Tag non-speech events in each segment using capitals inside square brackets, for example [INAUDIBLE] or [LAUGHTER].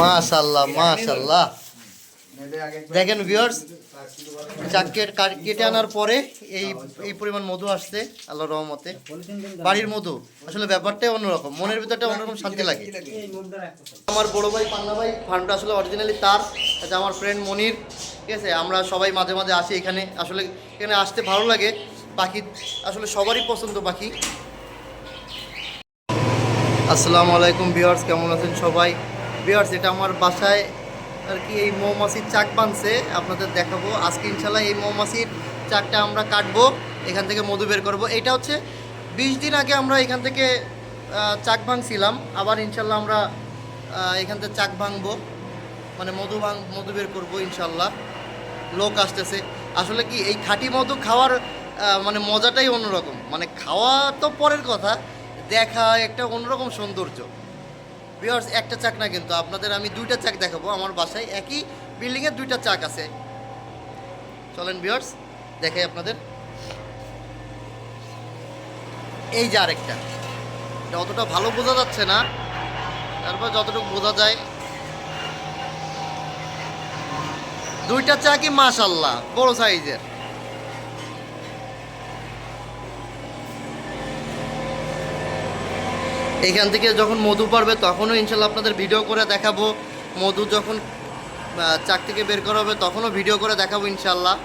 মাশাল্লাহ মাশাল্লাহ দেখেন ভিউয়ার্স চাক কেট- আনার পরে এই এই পরিমাণ মধু আসছে আল্লাহ রহমতে। বাড়ির মধু আসলে ব্যাপারটাই অন্যরকম মনের ভিতরটা অন্যরকম শান্তি লাগে। আমার বড় ভাই পান্না ভাই ফার্মটা আসলে অরিজিনালি তার এটা আমার ফ্রেন্ড মনির ঠিক আছে? আমরা সবাই মাঝে মাঝে আসি এখানে আসলে এখানে আসতে ভালো লাগে পাখি আসলে সবারই পছন্দ পাখি। আসসালামু আলাইকুম ভিউয়ার্স কেমন আছেন সবাই? ভিউয়ার্স এটা আমার বাসায় আর কি এই মৌমাছির চাক বানছে, আপনাদের দেখাবো। আজকে ইনশাল্লাহ এই মৌমাছির চাকটা আমরা কাটবো, এখান থেকে মধু বের করব। এটা হচ্ছে বিশ দিন আগে আমরা এখান থেকে চাক ভাঙছিলাম, আবার ইনশাল্লাহ আমরা এখান থেকে চাক ভাঙবো। মানে মধু ভাঙ, মধু বের করব ইনশাল্লাহ। লোক আসতেছে। আসলে কি, এই খাঁটি মধু খাওয়ার মানে মজাটাই অন্যরকম। মানে খাওয়া তো পরের কথা, দেখা একটা অন্যরকম সৌন্দর্য। বিয়ার্স একটা চাক না কিন্তু। আপনাদের আমি দুইটা চাক দেখাবো আমার বাসায়। একই বিল্ডিংয়ে দুইটা চাক আছে। চলেন বিয়ার্স দেখাই আপনাদের। এই যে আরেকটা। এটা অতটা ভালো বোঝা যাচ্ছে না। তারপর যতটুকু বোঝা যায়। দুইটা চাকি মাশাল্লাহ বড় সাইজের। এখান থেকে যখন মধু পড়বে তখনও ইনশাল্লাহ আপনাদের ভিডিও করে দেখাবো। মধু যখন চাক থেকে বের করা হবে তখনও ভিডিও করে দেখাবো ইনশাল্লাহ।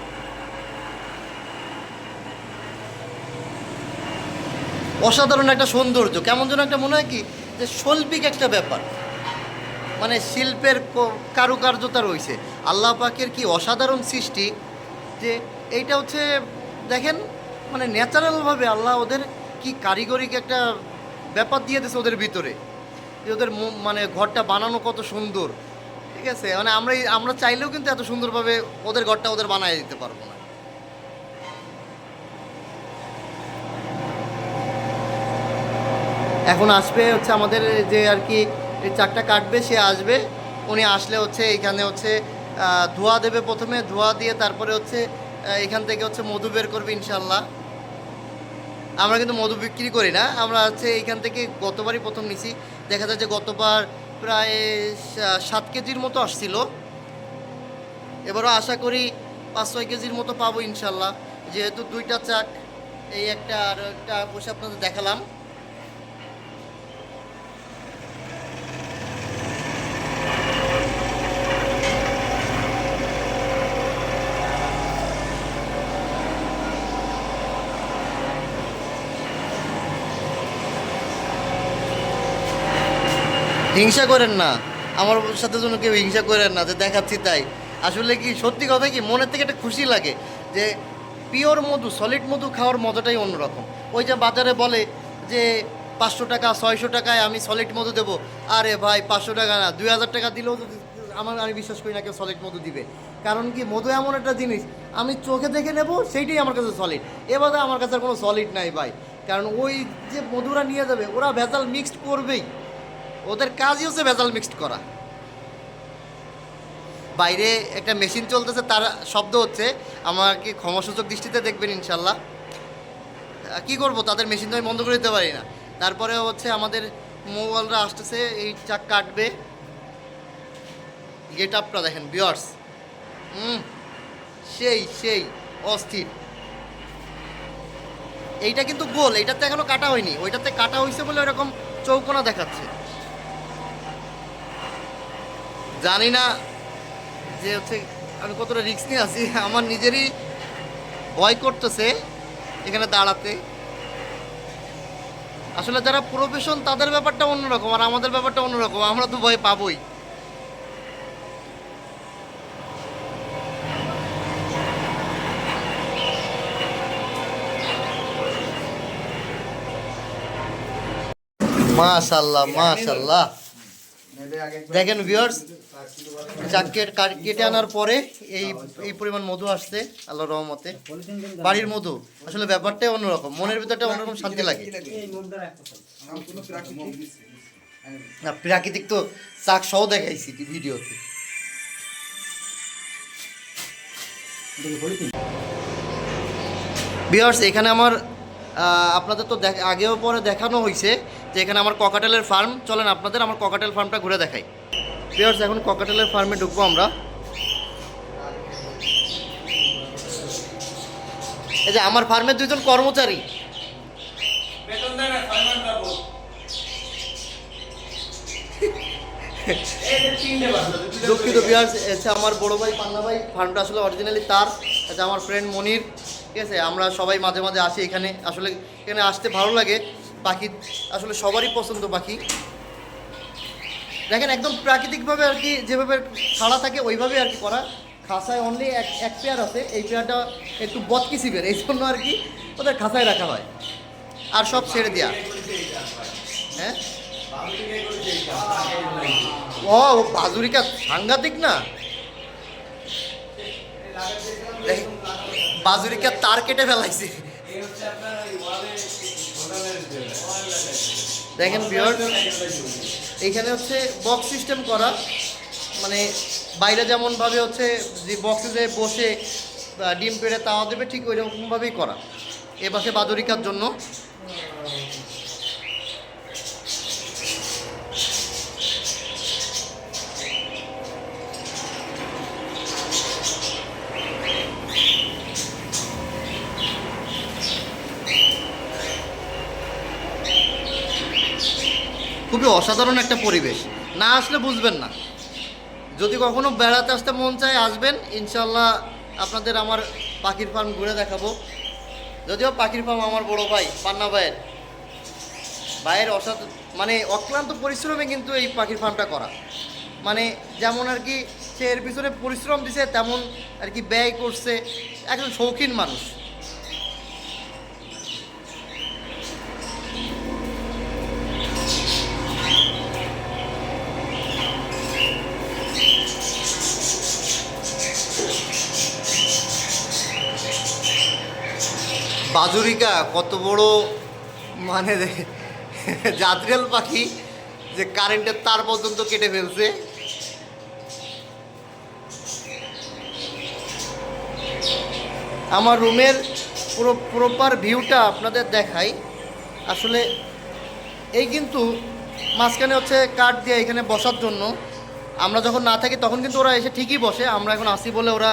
অসাধারণ একটা সৌন্দর্য। কেমন যেন একটা মনে হয় কি, যে শৈল্পিক একটা ব্যাপার। মানে শিল্পের কারুকার্যতা রয়েছে। আল্লাহ পাকের কি অসাধারণ সৃষ্টি, যে এইটা হচ্ছে, দেখেন মানে ন্যাচারালভাবে আল্লাহ ওদের কি কারিগরিক একটা ব্যাপার দিয়ে দিয়েছে ওদের ভিতরে। যে ওদের মানে ঘরটা বানানো কত সুন্দর। ঠিক আছে? মানে আমরা আমরা চাইলেও কিন্তু এত সুন্দরভাবে ওদের ঘরটা ওদের বানায় দিতে পারব না। এখন আসবে হচ্ছে আমাদের যে আর কি চাকটা কাটবে, সে আসবে। উনি আসলে হচ্ছে এখানে হচ্ছে ধোয়া দেবে প্রথমে। ধোয়া দিয়ে তারপরে হচ্ছে এখান থেকে হচ্ছে মধু বের করবে ইনশাল্লাহ। আমরা কিন্তু মধু বিক্রি করি না। আমরা হচ্ছে এখান থেকে গতবারই প্রথম নিছি। দেখা যায় যে গতবার প্রায় সাত কেজির মতো আসছিল। এবারও আশা করি পাঁচ, ছয় কেজির মতো পাবো ইনশাল্লাহ। যেহেতু দুইটা চাক, এই একটা আর একটা বসে আপনাদের দেখালাম। হিংসা করেন না। আমার সাথে জন্য কেউ হিংসা করেন না, যে দেখাচ্ছি তাই। আসলে কি সত্যি কথা কি, মনের থেকে একটা খুশি লাগে যে পিওর মধু সলিড মধু খাওয়ার মজাটাই অন্যরকম। ওই যে বাজারে বলে যে পাঁচশো টাকা, ছয়শো টাকায় আমি সলিড মধু দেবো। আরে ভাই, পাঁচশো টাকা না, দুই হাজার টাকা দিলেও আমার, আমি বিশ্বাস করি না কেউ সলিড মধু দিবে। কারণ কি, মধু এমন একটা জিনিস, আমি চোখে দেখে নেব, সেইটাই আমার কাছে সলিড এবারে আমার কাছে কোনো সলিড নাই ভাই। কারণ ওই যে মধুরা নিয়ে যাবে, ওরা ভেজাল মিক্সড করবেই। ওদের কাজই হচ্ছে ভেজাল মিক্সড করা। বাইরে একটা মেশিন চলতেছে, তার শব্দ হচ্ছে, আমাকে ক্ষমাসূচক দৃষ্টিতে দেখবেন ইনশাল্লাহ। কি করব, তাদের মেশিন তো আমি বন্ধ করে দিতে পারি না। তারপরে হচ্ছে আমাদের মোবাইলরা আসতেছে, এই চাক কাটবে। গেট আপটা দেখেন বিয়ার্স হুম সেই সেই, অস্থির। এইটা কিন্তু গোল, এইটাতে এখনও কাটা হয়নি। ওইটাতে কাটা হয়েছে বলে ওরকম চৌকোনা দেখাচ্ছে। জানি না যে হচ্ছে আমি কতটা রিস্ক নিয়ে আছি। [LAUGHS] আমার নিজেরই ভয় করতেছে এখানে দাঁড়াতে। আসলে যারা প্রফেশন তাদের ব্যাপারটা অন্যরকম আর আমাদের ব্যাপারটা অন্যরকম। আমরা তো ভয় পাবোই। মাশাল্লাহ মাশাল্লাহ। দেখেন ভিউয়ার্স চাক কেট- আনার পরে এই এই পরিমাণ মধু আসছে আল্লাহ রহমতে। বাড়ির মধু। আসলে ব্যাপারটাই অন্যরকম। মনের ভিতরটা অন্যরকম শান্তি লাগে। না, প্রাকৃতিক তো চাক সহ দেখাইছি ভিডিওতে। বিয়ার্স এখানে আমার আপনাদের তো আগেও পরে দেখানো হয়েছে যে এখানে আমার ককাটেলের ফার্ম চলেন, আপনাদের আমার ককাটেল ফার্মটা ঘুরে দেখাই। ভিউয়ার্স এখন ককাটেলের ফার্মে ঢুকবো আমরা। এই যে আমার ফার্মের দুজন কর্মচারী। দুঃখিত বিহার্স এসে আমার বড় ভাই, পান্না ভাই ফার্মটা আসলে অরিজিনালি তার। এটা আমার ফ্রেন্ড মনির, ঠিক আছে? আমরা সবাই মাঝে মাঝে আসি এখানে। আসলে এখানে আসতে ভালো লাগে। পাখি আসলে সবারই পছন্দ পাখি দেখেন, একদম প্রাকৃতিকভাবে আর কি যেভাবে ছাড়া থাকে, ওইভাবে আর কি করা। খাসায় অনলি এক এক পেয়ার আছে। এই পেয়ারটা একটু বদকিসিবের এই জন্য আর কি ওদের খাসায় রাখা হয়। আর সব ছেড়ে দেওয়া হ্যাঁ? ও, বাজুরিকা সাংঘাতিক না? বাজুরিকা তার কেটে ফেলাইছে। দেখেন বিয়ার এইখানে হচ্ছে বক্স সিস্টেম করা মানে বাইরে যেমনভাবে হচ্ছে যে বক্সে বসে ডিম পেড়ে তাওয়া দেবে ঠিক ওই রকমভাবেই করা। এ পাশে বাদরিকার জন্য। অসাধারণ একটা পরিবেশ। না আসলে বুঝবেন না। যদি কখনো বেড়াতে আসতে মন চায়, আসবেন। ইনশাল্লাহ আপনাদের আমার পাখির ফার্ম ঘুরে দেখাবো। যদিও পাখির ফার্ম আমার বড় ভাই, পান্না ভাইয়ের। ভাইয়ের অসাধ মানে অক্লান্ত পরিশ্রমে কিন্তু এই পাখির ফার্মটা করা। মানে যেমন আর কি সে এর পিছনে পরিশ্রম দিছে, তেমন আর কি ব্যয় করছে। একজন শৌখিন মানুষ। বাজুরিকা কত বড় মানে জাতরেল পাখি যে কারেন্টের তার পর্যন্ত কেটে ফেলছে। আমার রুমের পুরো প্রপার ভিউটা আপনাদের দেখাই। আসলে এই কিন্তু মাঝখানে হচ্ছে কাঠ দিয়ে এখানে বসার জন্য। আমরা যখন না থাকি তখন কিন্তু ওরা এসে ঠিকই বসে। আমরা এখন আসি বলে ওরা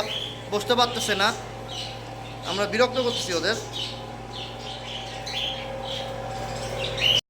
বসতে পারতেছে না। আমরা বিরক্ত করতেছি ওদের।